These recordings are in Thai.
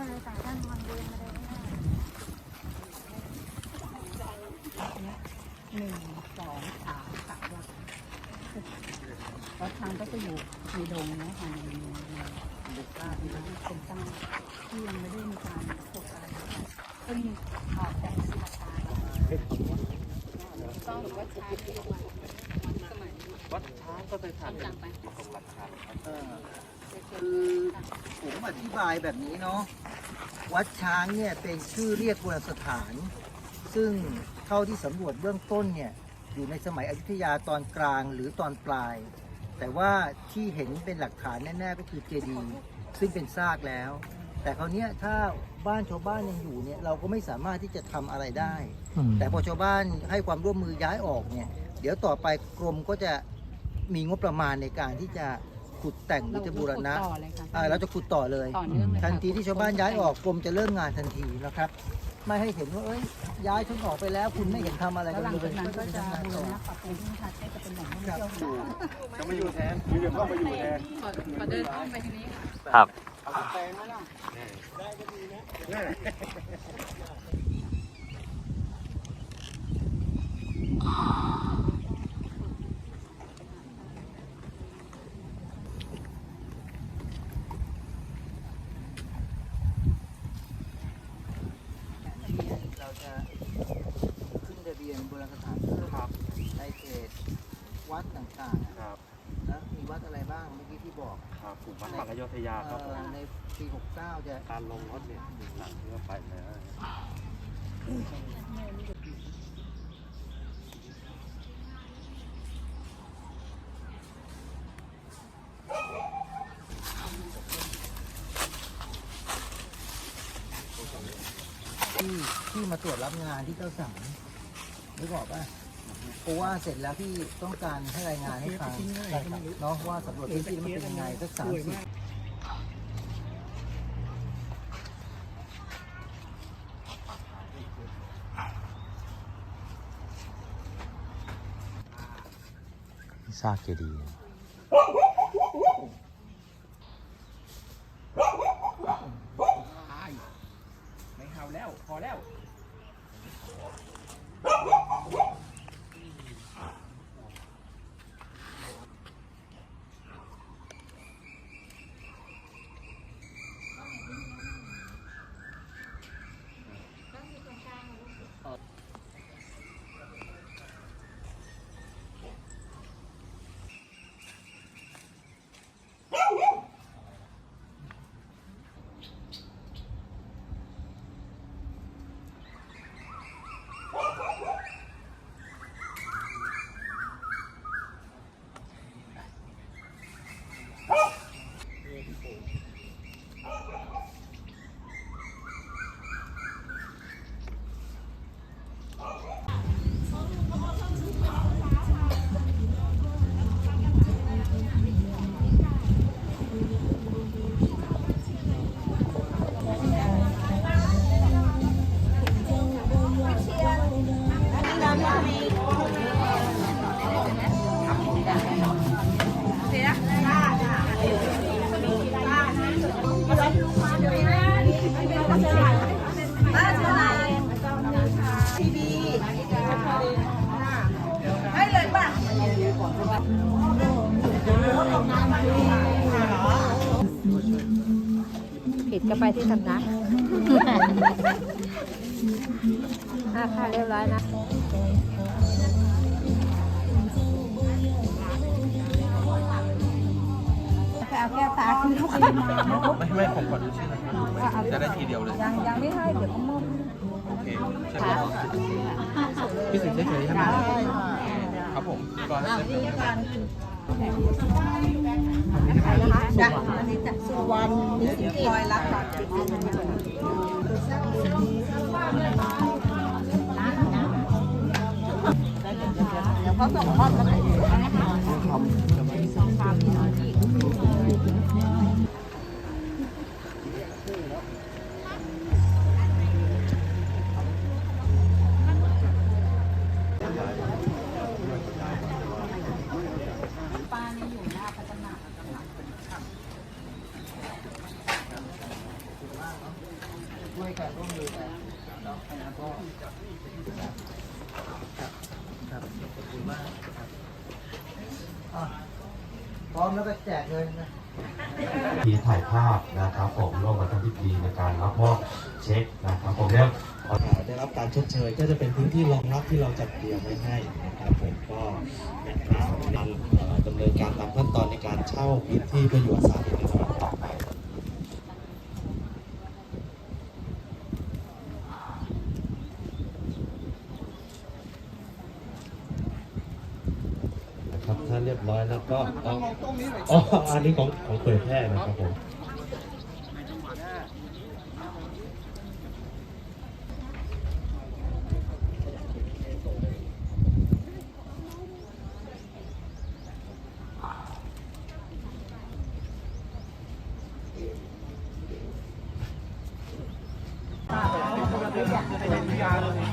ได้เลยต่างท่านมันเดินมาเลยนะหนึ่งสองสามสามวัดวัดช้างก็จะอยู่ในดงนะค่ะในในบุกบ้านนะเป็นตั้งที่ยังไม่ได้มีการปลูกอะไรนะคะก็มีออกจากศิลปะต้องหรือว่าช้างที่วัดสมัยวัดช้างก็เป็นฐานต่างหลักฐานคือผมอธิบายแบบนี้เนาะ วัดช้างเนี่ยเป็นชื่อเรียกโบราณสถาน ซึ่งเท่าที่สำรวจเบื้องต้นเนี่ยอยู่ในสมัยอยุธยาตอนกลางหรือตอนปลาย แต่ว่าที่เห็นเป็นหลักฐานแน่ๆก็คือเจดีย์ซึ่งเป็นซากแล้ว แต่คราวเนี้ยถ้าบ้านชาวบ้านยังอยู่เนี่ยเราก็ไม่สามารถที่จะทำอะไรได้แต่พอชาวบ้านให้ความร่วมมือย้ายออกเนี่ยเดี๋ยวต่อไปกรมก็จะมีงบประมาณในการที่จะ ขุดแต่งหรือจะบูรณะต่อเลยค่ะอ่าเราจะขุดต่อเลย ต่อเนื่องเลยค่ะทันทีที่ชาวบ้านย้ายออกกรมจะเริ่มงานทันทีนะครับ ไม่ให้เห็นว่าเอ้ยย้ายฉันออกไปแล้ว คุณไม่เห็นทำอะไรแล้วกันหลังเลจากยนั้นก็จะทำงานบูรต่อณะปรับปรุงที่พักก็จะเป็นแหล่งท่องเที่ยวจะมาอยู่แทนอยู่ยังเข้ามาอยู่แทนขอขอเดินอ้อมไปทีนี้ค่ะ ครับแปลงแล้วล่ะเราจะขึ้นทะเบียนโบราณสถานเพิ่ม ครับ ในเขตวัดต่างๆนะครับ แล้วมีวัดอะไรบ้างเมื่อกี้ที่บอก ครับกลุ่มวัดฝั่งอโยธยาครับผมเอ่อในปี69จะการลงรถเนี่ยหลังที่ว่าไปนะที่ที่มาตรวจรับงานที่เจ้าสั่งนึกออกป่ะเพราะว่าเสร็จแล้วที่ต้องการให้รายงานให้ฟังเนาะว่าสำรวจพื้นที่แล้วมันเป็นยังไงสักสามสิบ ซากเจดีย์ ผิดก็ไปที่สำนักอ่าค่ะเรียบร้อยนะไปเอาแก้วตาขึ้นเข้าไปมาไม่ไม่ผมขอดูชื่อนะครับจะได้ทีเดียวเลย ยังยังไม่ให้เดี๋ยวเขามุมโอเคใช่ไหมพี่สิงห์เฉยๆใช่ไหมครับผมก่อนนะใครนะคะ จ้ะอันนี้จ้ะสุวรรณมีสิงห์คอยรักษาจิตเดี๋ยวเขาส่งมอบมาให้นะคะ ถ่ายภาพนะครับผมร่วมกับทางพิธีในการรับมอบเช็คนะครับผมแล้วได้รับการชดเชยก็จะเป็นพื้นที่รองรับที่เราจัดเตรียมไว้ให้นะครับผมก็นะครับนำเอ่อดำเนินการตามขั้นตอนในการเช่าพื้นที่เพื่ออยู่อาศัยในวันต่อไป นะครับถ้า เรียบร้อยแล้วก็เอาอ๋ออันนี้ของของเผยแพร่นะครับผมครับ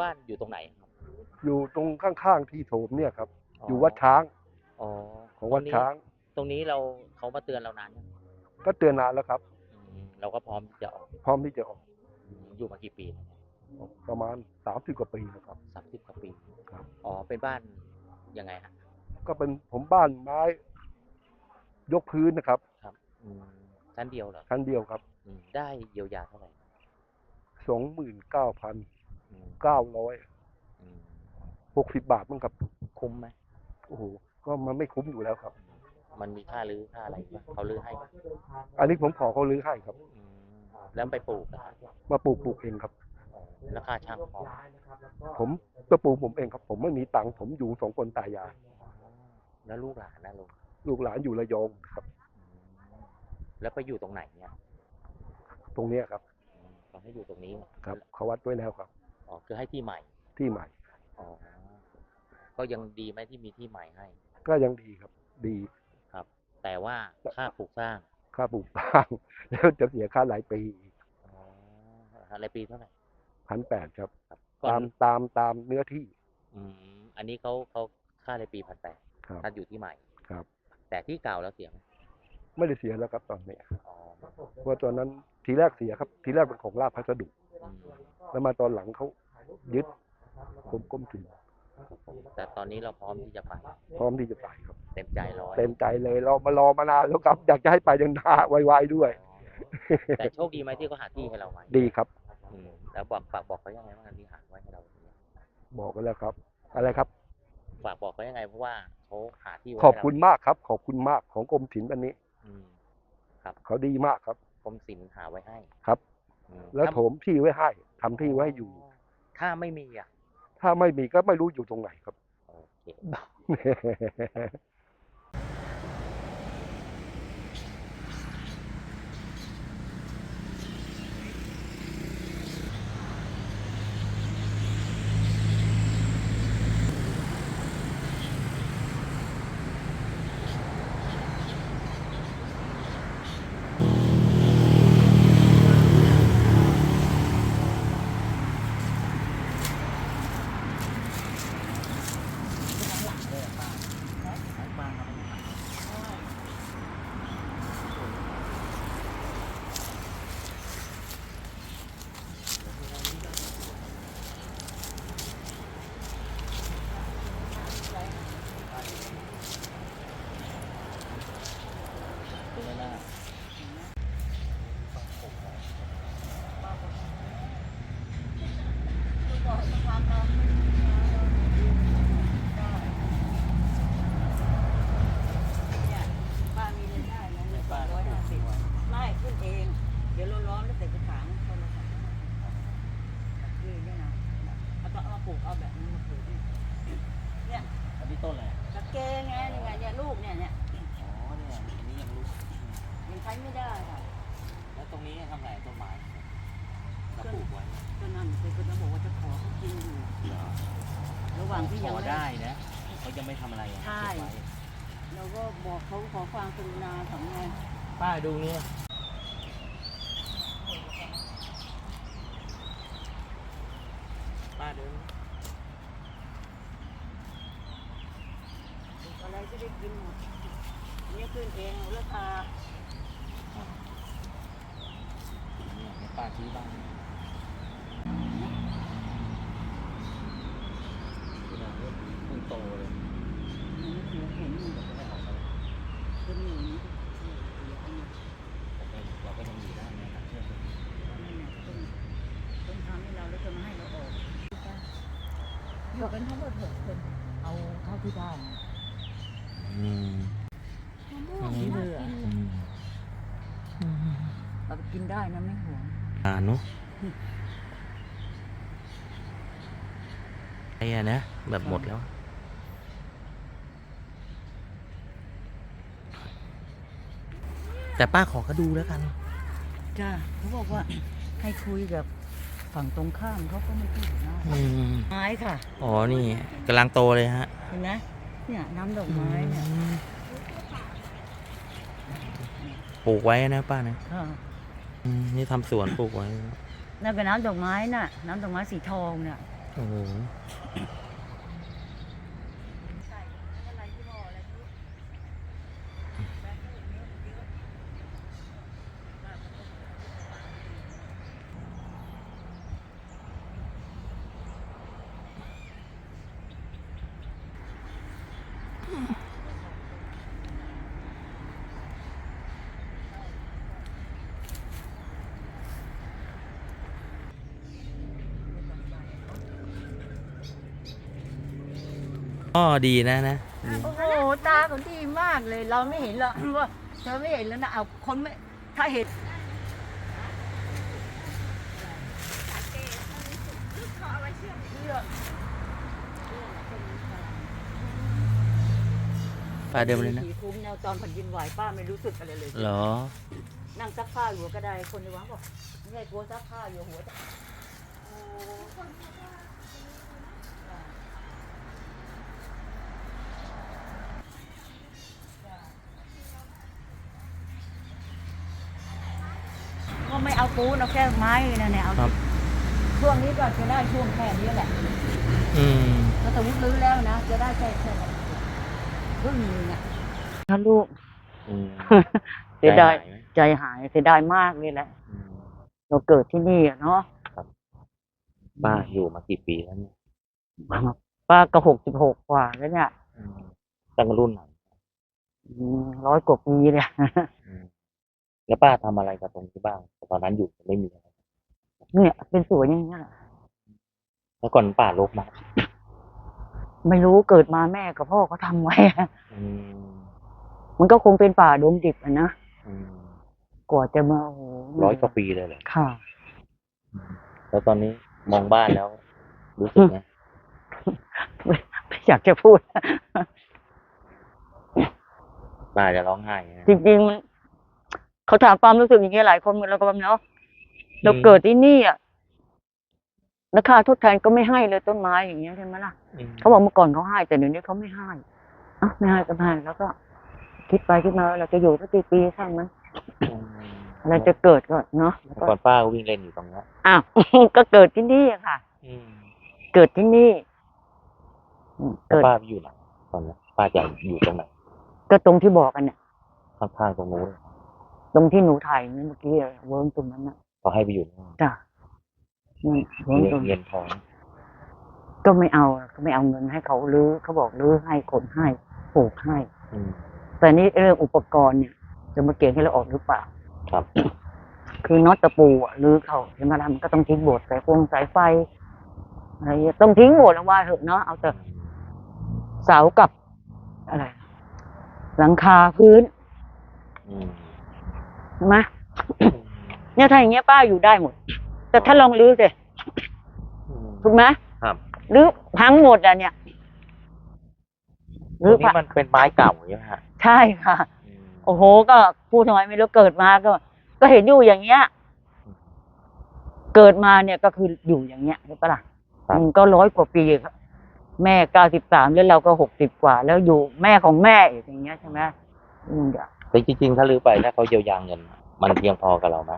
บ้านอยู่ตรงไหนครับ อยู่ตรงข้างๆที่โถมเนี่ยครับ อยู่วัดช้างอ๋อของวัดตรนี้ช้าง ตรงนี้เราเขามาเตือนเรานานยังก็เตือนนานแล้วครับอืมเราก็พร้อมที่จะออก พร้อมที่จะออกอืมอยู่มากี่ปีแล้วประมาณสามสิบกว่าปีแล้วครับสามสิบกว่าปีครับอ๋อเป็นบ้านยังไงฮะก็เป็นผมบ้านไม้ ยกพื้นนะครับ ครับอืมชั้นเดียวเหรอชั้นเดียวครับอืมได้เยียวยาเท่าไหร่สองหมื่นเก้าพันอืม เก้าร้อยอืมหกสิบบาทมั้งครับคุ้มไหมโอ้โหก็มันไม่คุ้มอยู่แล้วครับ มันมีค่ารื้อค่าอะไรปะเขารื้อให้ปะอันนี้ผมขอเขาลื้อให้ครับอืมแล้วไปปลูกอะมาปลูกปลูกเองครับอ๋อแล้วค่าช่างพอผมจะปลูกผมเองครับ ผมไม่มีตังค์ผมอยู่สองคนตายายแล้วลูกหลานนะลุงลูกหลานอยู่ระยองครับ อืมแล้วไปอยู่ตรงไหนเนี่ยตรงเนี้ยครับอืมเขาให้อยู่ตรงนี้ครับเขาวัดไว้แล้วครับอ๋อ คือให้ที่ใหม่ที่ใหม่ อ๋อ ก็ยังดีไหมที่มีที่ใหม่ให้ ก็ยังดีครับ ดีครับ แต่ว่าค่าปลูกสร้าง ค่าปลูกบ้างแล้วจะเสียค่าหลายปีอีกอ๋ออะไรปีเท่าไหร่พันแปดครับ ครับก่อตานมตามตามเนื้อที่ อืมอันนี้เขาเขาค่ารายปีพันแปดครับถ้าอยู่ที่ใหม่ครับ แต่ที่เก่าแล้วเสียไหมไม่ได้เสียแล้วครับตอนนี้อ๋อเพราะตอนนั้นทีแรกเสียครับ ทีแรกเป็นของราชพัสดุอืมแล้วมาตอนหลังเขา ยึดผมก้มถึงครับผมแต่ตอนนี้เราพร้อมที่จะไป พร้อมที่จะไปครับ เต็มใจร้อยเต็มใจเลยเรามารอมานานแล้วครับ อยากจะให้ไปยังหน้าไวๆด้วยอ๋อแต่โชคดีไหมที่เขาหาที่ให้เราไว้ดีครับอืมแล้วบอกฝากบอกเขายังไงบ้างที่หาไว้ให้เราเนี่ยบอกกันแล้วครับ อะไรครับฝากบอกเขายังไงเพราะว่าเขาหาที่ไว้ขอบให้เราคุณมากครับ ขอบคุณมากของกรมศิลป์อันนี้ อืมเขาดีมากครับกรมศิลป์หาไว้ให้ครับอืมแล้วถ้าโถมที่ไว้ให้ทำที่ไว้ให้อยู่ ถ้าไม่มีอะ ถ้าไม่มีก็ไม่รู้อยู่ตรงไหนครับ โอเค เปลูกเอาแบบนี้มาปลูกเนี่ย อันนี้ต้นอะไร ตะเกงไงนี่ไงเนี่ยลูกเนี่ยเนี่ย อ๋อเนี่ยอันนี้ยังรู้ ยังใช้ไม่ได้ค่ะ แล้วตรงนี้ทำไรต้นไม้จะปลูกไว้ ก็นั่นคือก็จะบอกว่าจะขอเขากินอยู่ เหรอ ระหว่างที่ ข ยัง อ ไม่ ได้นะเขายังไม่ทำอะไรอะ ใช่ เก็บไว้ เราก็บอกเขา ขอควาทำไงป้าดูเนี่ยป้าเดูอะไรก็ได้กินหมดเนี่ยขึ้นเองเอาราคาเนี่ยป้าชี้บ้างแสดงว่าเพิ่งโตเลย เห็นอยู่ ไม่ออกมา เป็นอยู่นี่ แต่ก็เราก็ยังอยู่ได้นะครับเชื่อผม ต้นต้นทำให้เราแล้วจะมาให้เราออก อยู่กันทั้งหมดหกคนเอาเท่าที่ได้อืมนี่เลยเรากินได้นะไม่ห่วงอ่านุไอ้อะนะแบบหมดแล้ว แต่ป้าขอก็ดูแล้วกัน จ้าเขาบอกว่าให้คุยกับ ฝั่งตรงข้ามเขาก็ไม่พูดนะอืมไม้ค่ะอ๋อ นี่กำลังโตเลยฮะเห็นไหมเนี่ยน้ำดอกไม้เนี่ยปลูกไว้นะป้านะค่ะอืมนี่ทำสวนปลูกไว้นั่นเป็นน้ำดอกไม้น่ะ น้ำดอกไม้สีทองเนี่ยโอ้โห ดีนะนะดีโอ้โหตาเขาดีมากเลย เราไม่เห็นหรอกว่าเธอไม่เห็นแล้วนะเอาคนไม่ถ้าเห็นป้าเดิมเลยนะสีคุ้มแนวตอนแผ่นดินไหวป้าไม่รู้สึกอะไรเลย เหรอ นั่งซักผ้าอยู่ก็ได้คนในวังบอกไม่ใช่กลัวซักผ้าอยู่หัวจะก็ไม่เอา ปูนเอาแค่ไม้เลยนะเนี่ยเอาครับ ช่วงนี้ก็จะได้ช่วงแค่นี้แหละอืมถ้าสมมติรื้อแล้วนะจะได้แค่แค่ครึ่งหนึงอะถ้าลูก อืมเสียดาย ใจหไหมใจหายเสียดายมากเลยแหละ อืมเราเกิดที่นี่อะเนาะป้าอยู่มากี่ปีแล้วเนี่ยป้าก็หกสิบหกกว่าแล้วเนี่ยอืมตั้งแต่รุ่นไหนอืมร้อยกว่าปีเลยอืม แล้วป้าทำอะไรกับตรงนี้บ้างตอนนั้นอยู่ไม่มีอะไรเนี่ย เป็นสวนอย่างนี้ยแหละแล้วก่อนป่ารกมากไม่รู้เกิดมาแม่กับพ่อเขาทำไว้อะอืมมันก็คงเป็นป่าดงดิบอะนะอืมกว่าจะมาโอ้โหร้อยกว่าปีเลยเหรอค่ะ แล้วตอนนี้มองบ้านแล้ว รู้สึกไงไม่ไม่อยากจะพูด ป้าจะร้องไห้นะจริงๆมัน เขาถามความรู้สึกอย่างเงี้ยหลายคนเราก็แบบเนาะเราเกิดที่นี่อะราคาทดแทนก็ไม่ให้เลยต้นไม้อย่างเงี้ยใช่ไหมล่ะอืมเขาบอกเมื่อก่อนเขาให้แต่เดี๋ยวนี้เขาไม่ให้อะไม่ให้ก็ไม่ให้แล้วก็ คิดไปคิดมาเราจะอยู่สักกี่ปีช่างมันอืมอะไรจะเกิดก็เนาะแล้วเมื่อก็ก่อนป้าก็วิ่งเล่นอยู่ตรงเนี้ยอ้าวก็เกิดที่นี่อะค่ะอืมเกิดที่นี่อืมแล้วเกิดป้าไปอยู่ไหนตอนนี้ป้าจะอยู่ตรงไหนก็ตรงที่บอกกันเนี่ยข้างๆตรงนู้น ตรงที่หนูถ่ายเมื่อกี้อะเวิร์กตรงนั้นน่ะเขาให้ไปอยู่นู่นจ้ะนั่นเวิร์กเงิตรนงเงินทองก็ไม่เอาก็ไม่เอาเงินให้เขาลื้อเขาบอกลื้อให้ขนให้ปลูกให้ อืมแต่นี่เรื่องอุปกรณ์เนี่ย จะมาเก็บให้เราออกหรือเปล่า ครับ คือน็อตตะปูอะลื้อเขาใช่ไหมล่ะมันก็ต้องทิ้งบทสายฟงสายไฟอะไรเงี้ยต้องทิ้งหมดแล้วว่าเถอะเนาะเอาแต่เสากับอะไร หลังคาพื้น อืม ใช่ไหมเนี่ยถ้าอย่างเงี้ยป้าอยู่ได้หมด แต่ถ้าลองลื้อสิอืมถูกไหมครับหรือพังหมดอะเนี่ยหตรืรองนี้มันเป็นไม้เก่าใช่ไหมฮะใช่ค่ะอืมโอ้โห ก็พูดทำไมไม่รู้เกิดมาก็ ก็เห็นอยู่อย่างเงี้ย เกิดมาเนี่ยก็คืออยู่อย่างเงี้ยใช่ปะล่ะครับอืมก็ร้อยกว่าปีครับ แม่เก้าสิบสามแล้วเราก็หกสิบกว่า แล้วอยู่แม่ของแม่อีกอย่างเงี้ยใช่ไหมอืม แต่จริงๆ ถ้ารื้อไปถ้าเขาเยียวยาเงิน มันเพียงพอกับเราไหม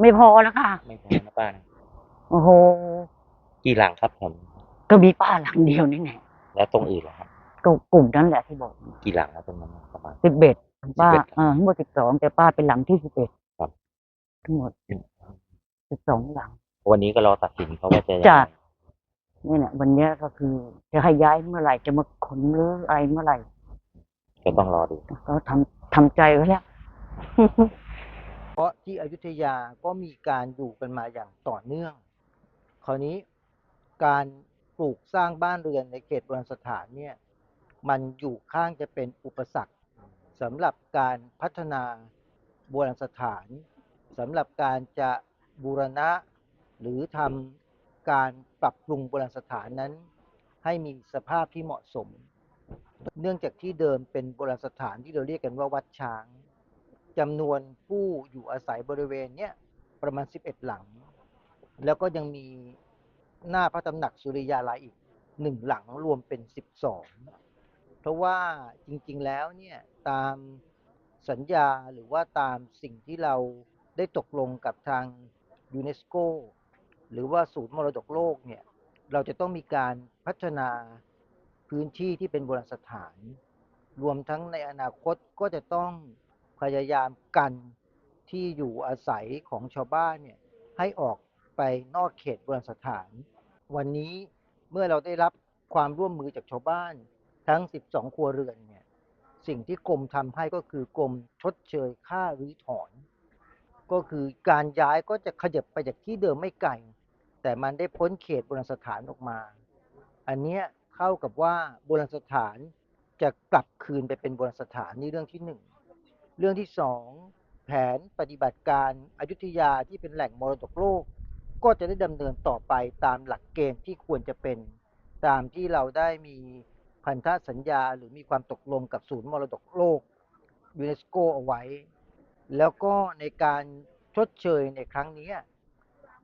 ไม่พอแล้วค่ะ ไม่พอนะป้านะโอ้โห กี่หลังครับผมก็มีป้าหลังเดียวนี่แหละแล้วตรงอื่นเหรอครับก็กลุ่มนั้นแหละที่บอกกี่หลังครับตรงนั้นประมาณ สิบเอ็ดป้า11อ่าทั้งหมดสิบสองแต่ป้าเป็นหลังที่สิบเอ็ดครับ ทั้งหมดสิบสองหลัง วันนี้ก็รอตัดสินเขาว่าจะยังจ้ะไงนี่แหละวันเนี้ยก็คือ จะให้ย้ายเมื่อไหร่จะมาขนหรืออะไรเมื่อไหร่ก็ต้องรอดู ก็ทำ ทำใจไว้แล้ว เพราะที่อยุธยาก็มีการอยู่กันมาอย่างต่อเนื่อง คราวนี้การปลูกสร้างบ้านเรือนในเขตโบราณสถานเนี่ย มันอยู่ข้างจะเป็นอุปสรรคสำหรับการพัฒนาโบราณสถานสำหรับการจะบูรณะหรือทำการปรับปรุงโบราณสถานนั้น ให้มีสภาพที่เหมาะสม เนื่องจากที่เดิมเป็นโบราณสถานที่เราเรียกกันว่าวัดช้างจำนวนผู้อยู่อาศัยบริเวณเนี้ยประมาณ 11 หลัง แล้วก็ยังมีหน้าพระตำหนักสุริยาลัยอีกหนึ่งหลังรวมเป็น 12 เพราะว่าจริงๆแล้วเนี่ยตามสัญญาหรือว่าตามสิ่งที่เราได้ตกลงกับทางยูเนสโกหรือว่าศูนย์มรดกโลกเนี่ยเราจะต้องมีการพัฒนา พื้นที่ที่เป็นโบราณสถาน รวมทั้งในอนาคตก็จะต้องพยายามกันที่อยู่อาศัยของชาวบ้านเนี่ยให้ออกไปนอกเขตโบราณสถาน วันนี้เมื่อเราได้รับความร่วมมือจากชาวบ้านทั้ง 12 ครัวเรือนเนี่ยสิ่งที่กรมทำให้ก็คือกรมชดเชยค่ารื้อถอน ก็คือการย้ายก็จะขยับไปจากที่เดิมไม่ไกลแต่มันได้พ้นเขตโบราณสถานออกมา อันเนี้ย เท่ากับว่าโบราณสถานจะกลับคืนไปเป็นโบราณสถานนี่เรื่องที่หนึ่งเรื่องที่สองแผนปฏิบัติการอายุทยาที่เป็นแหล่งมรดกโลก ก็จะได้ดำเนินต่อไปตามหลักเกณฑ์ที่ควรจะเป็น ตามที่เราได้มีพันธสัญญาหรือมีความตกลงกับศูนย์มรดกโลกยูเนสโกเอาไว้ แล้วก็ในการชดเชยในครั้งนี้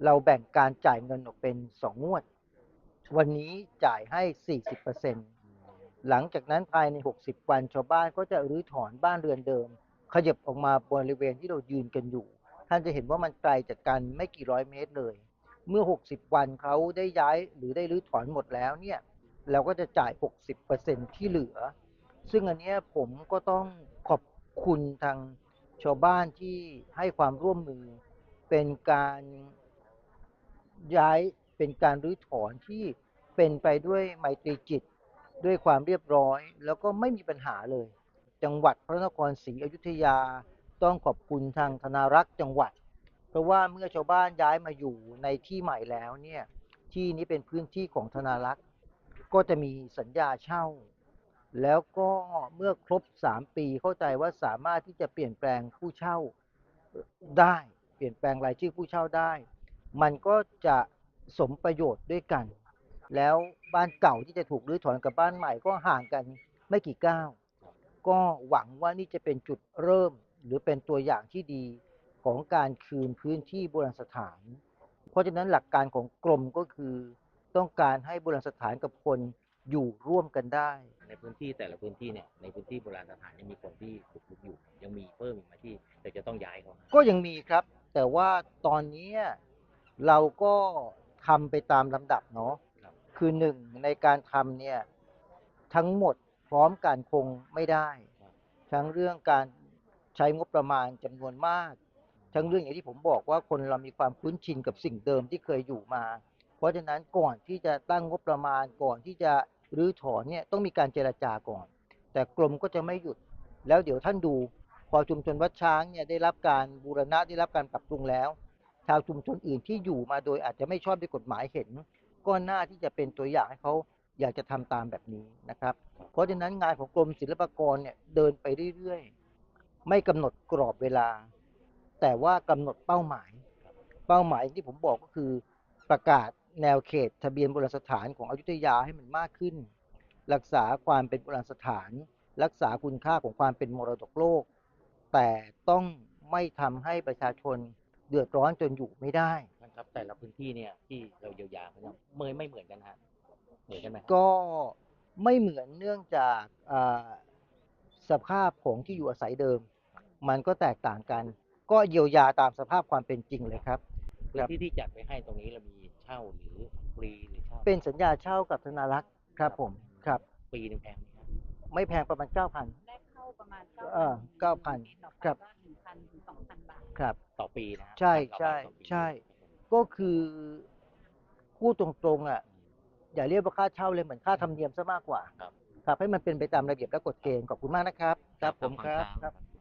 เราแบ่งการจ่ายเงินออกเป็นสองงวด วันนี้จ่ายให้ 40%หลังจากนั้นภายใน 60 วันชาวบ้านก็จะรื้อถอนบ้านเรือนเดิม ขยับออกมาบริเวณที่เรายืนกันอยู่ ท่านจะเห็นว่ามันไกลจากกันไม่กี่ร้อยเมตรเลย เมื่อ 60 วันเขาได้ย้ายหรือได้รื้อถอนหมดแล้วเนี่ยเราก็จะจ่าย 60%ที่เหลือ ซึ่งอันนี้ผมก็ต้องขอบคุณทางชาวบ้านที่ให้ความร่วมมือเป็นการย้าย เป็นการรื้อถอนที่เป็นไปด้วยไมตรีจิต ด้วยความเรียบร้อย แล้วก็ไม่มีปัญหาเลย จังหวัดพระนครศรีอยุธยาต้องขอบคุณทางธนารักษ์จังหวัด เพราะว่าเมื่อชาวบ้านย้ายมาอยู่ในที่ใหม่แล้วเนี่ยที่นี้เป็นพื้นที่ของธนารักษ์ก็จะมีสัญญาเช่า แล้วก็เมื่อครบ 3 ปีเข้าใจว่าสามารถที่จะเปลี่ยนแปลงผู้เช่าได้ เปลี่ยนแปลงรายชื่อผู้เช่าได้ มันก็จะ สมประโยชน์ด้วยกัน แล้วบ้านเก่าที่จะถูกรื้อถอนกับบ้านใหม่ก็ห่างกันไม่กี่ก้าวก็หวังว่านี่จะเป็นจุดเริ่มหรือเป็นตัวอย่างที่ดีของการคืนพื้นที่โบราณสถาน เพราะฉะนั้นหลักการของกรมก็คือ ต้องการให้โบราณสถานกับคนอยู่ร่วมกันได้ ในพื้นที่แต่ละพื้นที่เนี่ยในพื้นที่โบราณสถานยังมีคนที่ถูกลุกอยู่ ยังมีเพิ่มอีกไหมที่แต่จะต้องย้ายเขาก็ยังมีครับ แต่ว่าตอนนี้เราก็ ทำไปตามลำดับเนาะคือหนึ่งในการทำเนี่ยทั้งหมดพร้อมกันคงไม่ได้ ทั้งเรื่องการใช้งบประมาณจำนวนมาก ทั้งเรื่องอย่างที่ผมบอกว่าคนเรามีความคุ้นชินกับสิ่งเดิมที่เคยอยู่มา เพราะฉะนั้นก่อนที่จะตั้งงบประมาณก่อนที่จะรื้อถอนเนี่ยต้องมีการเจรจาก่อน แต่กรมก็จะไม่หยุด แล้วเดี๋ยวท่านดู พอชุมชนวัดช้างเนี่ยได้รับการบูรณะได้รับการปรับปรุงแล้ว ชาวชุมชนอื่นที่อยู่มาโดยอาจจะไม่ชอบด้วยกฎหมายเห็น ก็น่าที่จะเป็นตัวอย่างให้เขาอยากจะทำตามแบบนี้นะครับ เพราะฉะนั้นงานของกรมศิลปากรเนี่ยเดินไปเรื่อยๆ ไม่กำหนดกรอบเวลา แต่ว่ากำหนดเป้าหมาย เป้าหมายที่ผมบอกก็คือประกาศแนวเขตทะเบียนโบราณสถานของอยุธยาให้มันมากขึ้น รักษาความเป็นโบราณสถาน รักษาคุณค่าของความเป็นมรดกโลก แต่ต้องไม่ทำให้ประชาชน เดือดร้อนจนอยู่ไม่ได้ นะครับแต่ละพื้นที่เนี่ยที่เราเยียวยาเขาเนี่ยเมยไม่เหมือนกันฮะเหมือนกันไหมก็ไม่เหมือนเนื่องจากอ่าสภาพของที่อยู่อาศัยเดิม มันก็แตกต่างกัน ก็เยียวยาตามสภาพความเป็นจริงเลยครับ พื้นที่ที่จัดไว้ให้ตรงนี้เรามีเช่าหรือฟรีหรือเช่าเป็นสัญญาเช่ากับธนารักษ์ครับผมครับ ปีหนึ่งแพงไหมครับ ไม่แพงประมาณ9,000ได้เข้าประมาณเออ9,000ครับ หนึ่งพันถึงสองพันบาท ครับ ต่อปีนะฮะใช่ต่อใช่ต่อปีใช่ ก็คือพูดตรงๆอะอย่าเรียกว่าค่าเช่าเลยเหมือนค่าธรรมเนียมซะมากกว่า ครับ ครับให้มันเป็นไปตามระเบียบและกฎเกณฑ์ขอบคุณมากนะครับ ครับผมครับขอณครับ